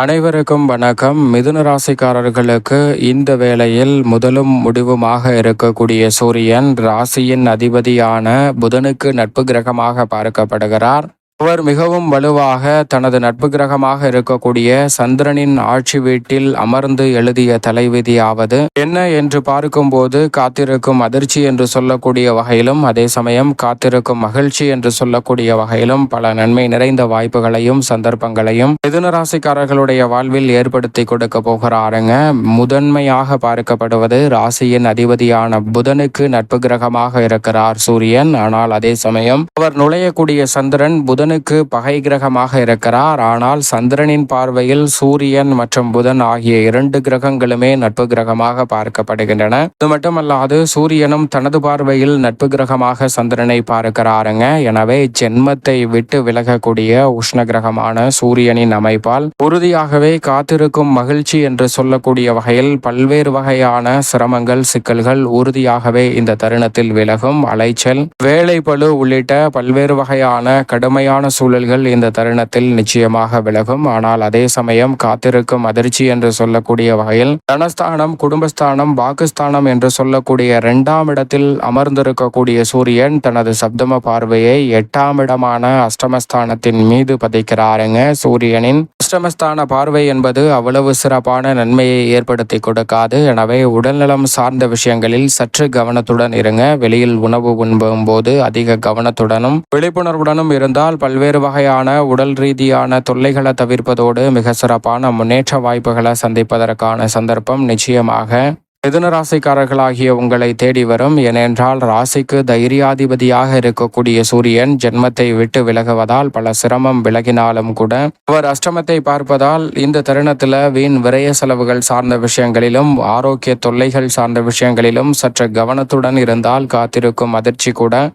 அனைவருக்கும் வணக்கம். மிதுன ராசிக்காரர்களுக்கு இந்த வேளையில் முதலும் முடிவுமாக இருக்கக்கூடிய சூரியன் ராசியின் அதிபதியான புதனுக்கு நட்பு கிரகமாக பார்க்கப்படுகிறார். அவர் மிகவும் வலுவாக தனது நட்பு கிரகமாக இருக்கக்கூடிய சந்திரனின் ஆட்சி வீட்டில் அமர்ந்து எழுதிய தலைவிதியாவது என்ன என்று பார்க்கும்போது காத்திருக்கும் அதிர்ச்சி என்று சொல்லக்கூடிய வகையிலும் அதே சமயம் காத்திருக்கும் மகிழ்ச்சி என்று சொல்லக்கூடிய வகையிலும் பல நன்மை நிறைந்த வாய்ப்புகளையும் சந்தர்ப்பங்களையும் மிதுன ராசிக்காரர்களுடைய வாழ்வில் ஏற்படுத்தி கொடுக்க போகிறாருங்க. முதன்மையாக பார்க்கப்படுவது ராசியின் அதிபதியான புதனுக்கு நட்பு கிரகமாக இருக்கிறார் சூரியன். ஆனால் அதே சமயம் அவர் நுழையக்கூடிய சந்திரன் புதன் புதனுக்கு பகை கிரகமாக இருக்கிறார். ஆனால் சந்திரனின் பார்வையில் சூரியன் மற்றும் புதன் ஆகிய இரண்டு கிரகங்களுமே நட்பு கிரகமாக பார்க்கப்படுகின்றன. இது மட்டுமல்லாது சூரியனும் தனது பார்வையில் நட்பு கிரகமாக சந்திரனை பார்க்கிறாருங்க. எனவே ஜென்மத்தை விட்டு விலகக்கூடிய உஷ்ண கிரகமான சூரியனின் அமைப்பால் உறுதியாகவே காத்திருக்கும் மகிழ்ச்சி என்று சொல்லக்கூடிய வகையில் பல்வேறு வகையான சிரமங்கள் சிக்கல்கள் உறுதியாகவே இந்த தருணத்தில் விலகும். அலைச்சல் வேலைப்பழு உள்ளிட்ட பல்வேறு வகையான கடுமையான கடினமான சூழல்கள் இந்த தருணத்தில் நிச்சயமாக விலகும். ஆனால் அதே சமயம் காத்திருக்கும் அதிர்ச்சி என்று சொல்லக்கூடிய வகையில் தனஸ்தானம் குடும்பஸ்தானம் பாகிஸ்தானம் என்று சொல்லக்கூடிய இரண்டாம் இடத்தில் அமர்ந்திருக்கக்கூடிய சூரியன் தனது சப்தம பார்வையை எட்டாம் இடமான அஷ்டமஸ்தானத்தின் மீது பதிக்கிறாருங்க. சூரியனின் அஷ்டமஸ்தான பார்வை என்பது அவ்வளவு சிறப்பான நன்மையை ஏற்படுத்தி கொடுக்காது. எனவே உடல்நலம் சார்ந்த விஷயங்களில் சற்று கவனத்துடன் இருங்க. வெளியில் உணவு உண்பும் போது அதிக கவனத்துடனும் விழிப்புணர்வுடனும் இருந்தால் பல்வேறு வகையான உடல் ரீதியான தொல்லைகளை தவிர்ப்பதோடு மிக சிறப்பான முன்னேற்ற வாய்ப்புகளை சந்திப்பதற்கான சந்தர்ப்பம் நிச்சயமாக. மிதுன ராசிக்காரர்களாகிய உங்களை தேடி வரும். ஏனென்றால் ராசிக்கு தைரியாதிபதியாக இருக்கக்கூடிய சூரியன் ஜென்மத்தை விட்டு விலகுவதால் பல சிரமம் விலகினாலும் கூட அவர் அஷ்டமத்தை பார்ப்பதால் இந்த தருணத்தில் வீண் விரய செலவுகள் சார்ந்த விஷயங்களிலும் ஆரோக்கிய தொல்லைகள் சார்ந்த விஷயங்களிலும் சற்று கவனத்துடன் இருந்தால் காத்திருக்கும் அதிர்ச்சி கூட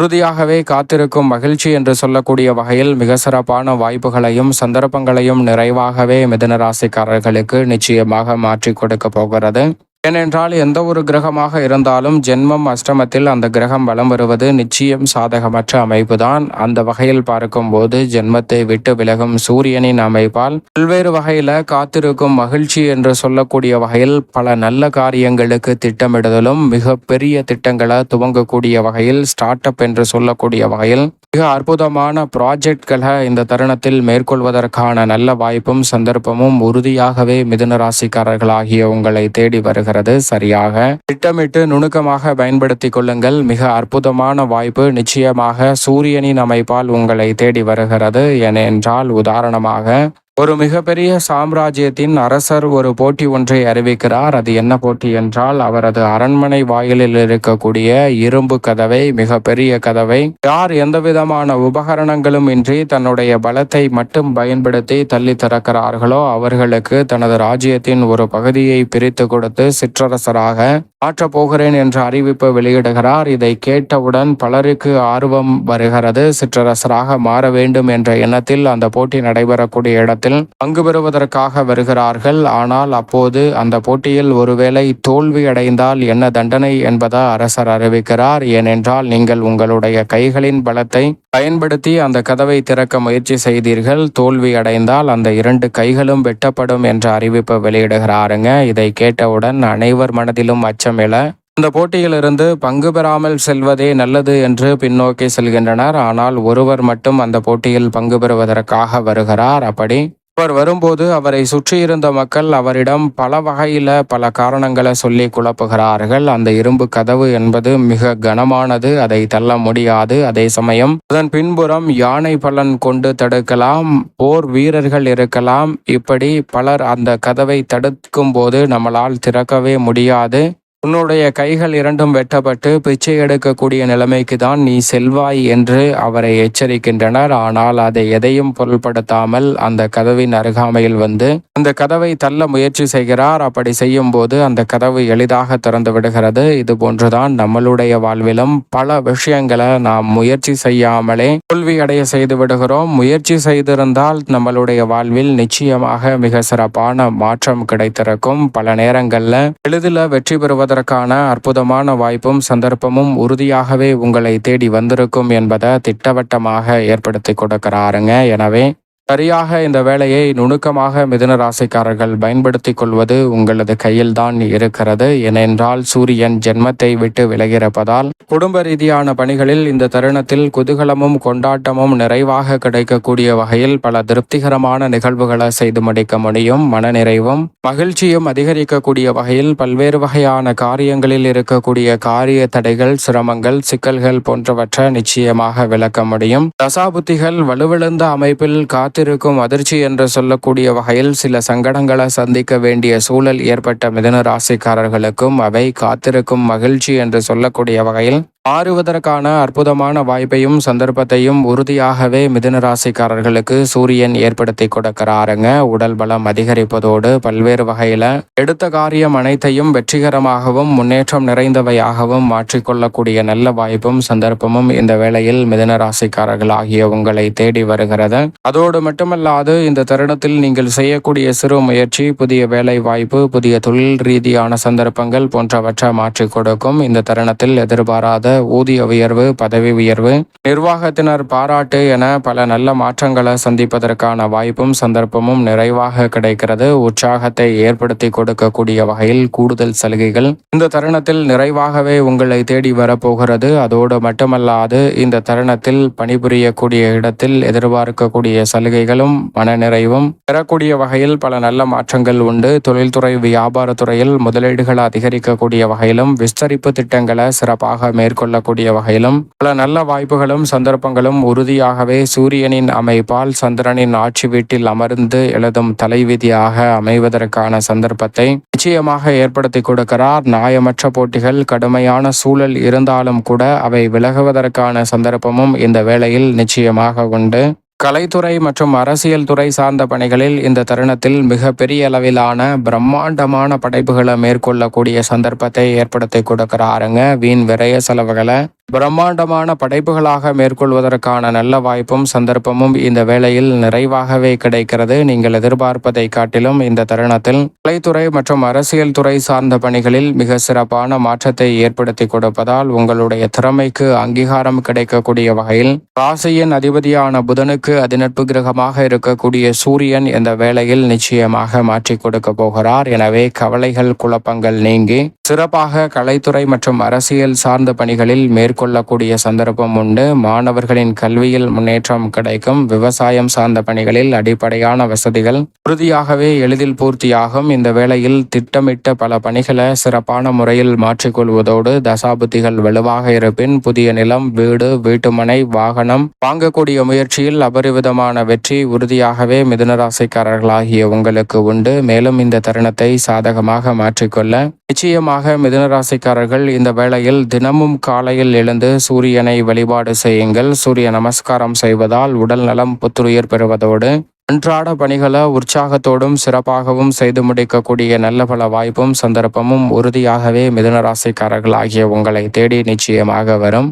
உறுதியாகவே காத்திருக்கும் மகிழ்ச்சி என்று சொல்லக்கூடிய வகையில் மிக சிறப்பான வாய்ப்புகளையும் சந்தர்ப்பங்களையும் நிறைவாகவே மிதனராசிக்காரர்களுக்கு நிச்சயமாக மாற்றி கொடுக்க போகிறது. ஏனென்றால் எந்த ஒரு கிரகமாக இருந்தாலும் ஜென்மம் அஷ்டமத்தில் அந்த கிரகம் வலம் வருவது நிச்சயம் சாதகமற்ற அமைப்புதான். அந்த வகையில் பார்க்கும்போது ஜென்மத்தை விட்டு விலகும் சூரியனின் அமைப்பால் பல்வேறு வகையில காத்திருக்கும் மகிழ்ச்சி என்று சொல்லக்கூடிய வகையில் பல நல்ல காரியங்களுக்கு திட்டமிடுதலும் மிக பெரிய திட்டங்களை துவங்கக்கூடிய வகையில் ஸ்டார்ட் அப் என்று சொல்லக்கூடிய வகையில் மிக அற்புதமான ப்ராஜெக்ட்களை இந்த தருணத்தில் மேற்கொள்வதற்கான நல்ல வாய்ப்பும் சந்தர்ப்பமும் உறுதியாகவே மிதுன ராசிக்காரர்களாகிய உங்களை தேடி வருகிறது. சரியாக. திட்டமிட்டு நுணுக்கமாக பயன்படுத்தி கொள்ளுங்கள். மிக அற்புதமான வாய்ப்பு. நிச்சயமாக சூரியனின் அமைப்பால் உங்களை தேடி வருகிறது. ஏனென்றால் உதாரணமாக ஒரு மிகப்பெரிய சாம்ராஜ்யத்தின் அரசர் ஒரு போட்டி ஒன்றை அறிவிக்கிறார். அது என்ன போட்டி என்றால் அவரது அரண்மனை வாயிலில் இருக்கக்கூடிய இரும்பு கதவை மிக பெரிய கதவை யார் எந்தவிதமான உபகரணங்களும் இன்றி தன்னுடைய பலத்தை மட்டும் பயன்படுத்தி தள்ளி திறக்கிறார்களோ அவர்களுக்கு தனது ராஜ்யத்தின் ஒரு பகுதியை பிரித்து கொடுத்து சிற்றரசராக மாற்றப் போகிறேன் என்ற அறிவிப்பு வெளியிடுகிறார். இதை கேட்டவுடன் பலருக்கு ஆர்வம் வருகிறது. சிற்றரசராக மாற வேண்டும் என்ற எண்ணத்தில் அந்த போட்டி நடைபெறக்கூடிய இடத்தில் பங்கு பெறுவதற்காக வருகிறார்கள். ஆனால் அப்போது அந்த போட்டியில் ஒருவேளை தோல்வி அடைந்தால் என்ன தண்டனை என்பதை அரசர் அறிவிக்கிறார். ஏனென்றால் நீங்கள் உங்களுடைய கைகளின் பலத்தை பயன்படுத்தி அந்த கதவை திறக்க முயற்சி செய்தீர்கள். தோல்வி அடைந்தால் அந்த இரண்டு கைகளும் வெட்டப்படும் என்ற அறிவிப்பு வெளியிடுகிறாருங்க. இதை கேட்டவுடன் அனைவர் மனதிலும் அச்சம் மேல. இந்த போட்டியிலிருந்து பங்கு பெறாமல் செல்வதே நல்லது என்று பின்னோக்கி செல்கின்றனர். ஆனால் ஒருவர் மட்டும் அந்த போட்டியில் பங்கு பெறுவதற்காக வருகிறார். அப்படி அவர் வரும்போது அவரை சுற்றியிருந்த மக்கள் அவரிடம் பல வகையில பல காரணங்களை சொல்லி குழப்புகிறார்கள். அந்த இரும்பு கதவு என்பது மிக கனமானது. அதை தள்ள முடியாது. அதே சமயம் அதன் பின்புறம் யானை பலன் கொண்டு தடுக்கலாம். போர் வீரர்கள் இருக்கலாம். இப்படி பலர் அந்த கதவை தடுக்கும் போது நம்மளால் திறக்கவே முடியாது. உன்னுடைய கைகள் இரண்டும் வெட்டப்பட்டு பிச்சை எடுக்கக்கூடிய நிலைமைக்கு தான் நீ செல்வாய் என்று அவரை எச்சரிக்கின்றனர். ஆனால் அதை எதையும் பொருள்படுத்தாமல் அந்த கதவின் அருகாமையில் வந்து அந்த கதவை தள்ள முயற்சி செய்கிறார். அப்படி செய்யும் போது அந்த கதவு எளிதாக திறந்து விடுகிறது. இது போன்றுதான் நம்மளுடைய வாழ்விலும் பல விஷயங்களை நாம் முயற்சி செய்யாமலே தோல்வி அடைய செய்து விடுகிறோம். முயற்சி செய்திருந்தால் நம்மளுடைய வாழ்வில் நிச்சயமாக மிக சிறப்பான மாற்றம் கிடைத்திருக்கும். பல நேரங்களில் எளிதில் வெற்றி பெறுவதற்கு அதற்கான அற்புதமான வாய்ப்பும் சந்தர்ப்பமும் உறுதியாகவே உங்களை தேடி வந்திருக்கும் என்பதை திட்டவட்டமாக ஏற்படுத்தி கொடுக்கிறாருங்க. எனவே சரியாக இந்த வேலையை நுணுக்கமாக மிதுன ராசிக்காரர்கள் பயன்படுத்திக் கொள்வது உங்களது கையில்தான் இருக்கிறது. ஏனென்றால் சூரியன் ஜென்மத்தை விட்டு விலகிறப்பதால் குடும்ப ரீதியான பணிகளில் இந்த தருணத்தில் குதூகலமும் கொண்டாட்டமும் நிறைவாக கிடைக்கக்கூடிய வகையில் பல திருப்திகரமான நிகழ்வுகளை செய்து முடிக்க முடியும். மனநிறைவும் மகிழ்ச்சியும் அதிகரிக்கக்கூடிய வகையில் பல்வேறு வகையான காரியங்களில் இருக்கக்கூடிய காரிய தடைகள் சிரமங்கள் சிக்கல்கள் போன்றவற்றை நிச்சயமாக விளக்க முடியும். தசாபுத்திகள் வலுவிழந்த அமைப்பில் காத்திருக்கும் அதிர்ச்சி என்று சொல்லக்கூடிய வகையில் சில சங்கடங்களை சந்திக்க வேண்டிய சூழல் ஏற்பட்ட மிதன ராசிக்காரர்களுக்கும் அவை காத்திருக்கும் மகிழ்ச்சி என்று சொல்லக்கூடிய வகையில் மாறுவதற்கான அற்புதமான வாய்ப்பையும் சந்தர்ப்பத்தையும் உறுதியாகவே மிதுனராசிக்காரர்களுக்கு சூரியன் ஏற்படுத்தி கொடுக்கிறாருங்க. உடல் பலம் அதிகரிப்பதோடு பல்வேறு வகையில எடுத்த காரியம் அனைத்தையும் வெற்றிகரமாகவும் முன்னேற்றம் நிறைந்தவையாகவும் மாற்றிக்கொள்ளக்கூடிய நல்ல வாய்ப்பும் சந்தர்ப்பமும் இந்த வேளையில் மிதுனராசிக்காரர்கள் ஆகிய உங்களை தேடி வருகிறது. அதோடு மட்டுமல்லாது இந்த தருணத்தில் நீங்கள் செய்யக்கூடிய சிறு முயற்சி புதிய வேலை வாய்ப்பு புதிய தொழில் ரீதியான சந்தர்ப்பங்கள் போன்றவற்றை மாற்றிக் கொடுக்கும். இந்த தருணத்தில் எதிர்பாராத ஊதிய உயர்வு பதவி உயர்வு நிர்வாகத்தினர் பாராட்டு என பல நல்ல மாற்றங்களை சந்திப்பதற்கான வாய்ப்பும் சந்தர்ப்பமும் நிறைவாக கிடைக்கிறது. உற்சாகத்தை ஏற்படுத்தி கொடுக்கக்கூடிய வகையில் கூடுதல் சலுகைகள் இந்த தருணத்தில் நிறைவாகவே உங்களை தேடி வரப்போகிறது. அதோடு மட்டுமல்லாது இந்த தருணத்தில் பணிபுரியக்கூடிய இடத்தில் எதிர்பார்க்கக்கூடிய சலுகைகளும் மனநிறைவும் பெறக்கூடிய வகையில் பல நல்ல மாற்றங்கள் உண்டு. தொழில்துறை வியாபாரத்துறையில் முதலீடுகளை அதிகரிக்கக்கூடிய வகையிலும் விஸ்தரிப்பு திட்டங்களை சிறப்பாக கொள்ளக்கூடிய வகையிலும் பல நல்ல வாய்ப்புகளும் சந்தர்ப்பங்களும் உறுதியாகவே சூரியனின் அமைப்பால் சந்திரனின் ஆட்சி வீட்டில் அமர்ந்து எழுதும் தலைவிதியாக அமைவதற்கான சந்தர்ப்பத்தை நிச்சயமாக ஏற்படுத்தி கொடுக்கிறார். நியாயமற்ற போட்டிகள் கடுமையான சூழல் இருந்தாலும் கூட அவை விலகுவதற்கான சந்தர்ப்பமும் இந்த வேளையில் நிச்சயமாக உண்டு. கலைத்துறை மற்றும் அரசியல் துறை சார்ந்த பணிகளில் இந்த தருணத்தில் மிக பெரிய அளவிலான பிரம்மாண்டமான படைப்புகளை மேற்கொள்ளக்கூடிய சந்தர்ப்பத்தை ஏற்படுத்தி கொடுக்குறாருங்க. வீண் விரய செலவுகளை பிரம்மாண்டமான படைப்புகளாக மேற்கொள்வதற்கான நல்ல வாய்ப்பும் சந்தர்ப்பமும் இந்த வேளையில் நிறைவாகவே கிடைக்கிறது. நீங்கள் எதிர்பார்ப்பதை காட்டிலும் இந்த தருணத்தில் கலைத்துறை மற்றும் அரசியல் துறை சார்ந்த பணிகளில் மிக சிறப்பான மாற்றத்தை ஏற்படுத்தி கொடுப்பதால் உங்களுடைய திறமைக்கு அங்கீகாரம் கிடைக்கக்கூடிய வகையில் ராசியின் அதிபதியான புதனுக்கு அதிநட்பு கிரகமாக இருக்கக்கூடிய சூரியன் இந்த வேளையில் நிச்சயமாக மாற்றி கொடுக்க போகிறார். எனவே கவலைகள் குழப்பங்கள் நீங்கி சிறப்பாக கலைத்துறை மற்றும் அரசியல் சார்ந்த பணிகளில் மேற்கொள்ள மேற்கொள்ளக்கூடிய சந்தர்ப்பம் உண்டு. மாணவர்களின் கல்வியில் முன்னேற்றம் கிடைக்கும். விவசாயம் சார்ந்த பணிகளில் அடிப்படையான வசதிகள். உறுதியாகவே எளிதில் பூர்த்தியாகும். இந்த வேளையில் திட்டமிட்ட பல பணிகளை சிறப்பான முறையில் மாற்றிக்கொள்வதோடு தசாபுத்திகள் வலுவாக இருப்பின் புதிய நிலம் வீடு வீட்டுமனை வாகனம் வாங்கக்கூடிய முயற்சியில் அபரிவிதமான வெற்றி உறுதியாகவே மிதுனராசிக்காரர்களாகிய உங்களுக்கு உண்டு. மேலும் இந்த தருணத்தை சாதகமாக மாற்றிக்கொள்ள நிச்சயமாக மிதுனராசிக்காரர்கள் இந்த வேளையில் தினமும் காலையில் எழுந்து சூரியனை வழிபாடு செய்யுங்கள். சூரிய நமஸ்காரம் செய்வதால் உடல் நலம் புத்துயிர் பெறுவதோடு அன்றாட பணிகளை உற்சாகத்தோடும் சிறப்பாகவும் செய்து முடிக்கக்கூடிய நல்ல பல வாய்ப்பும் சந்தர்ப்பமும் உறுதியாகவே மிதுனராசிக்காரர்கள் ஆகிய உங்களை தேடி நிச்சயமாக வரும்.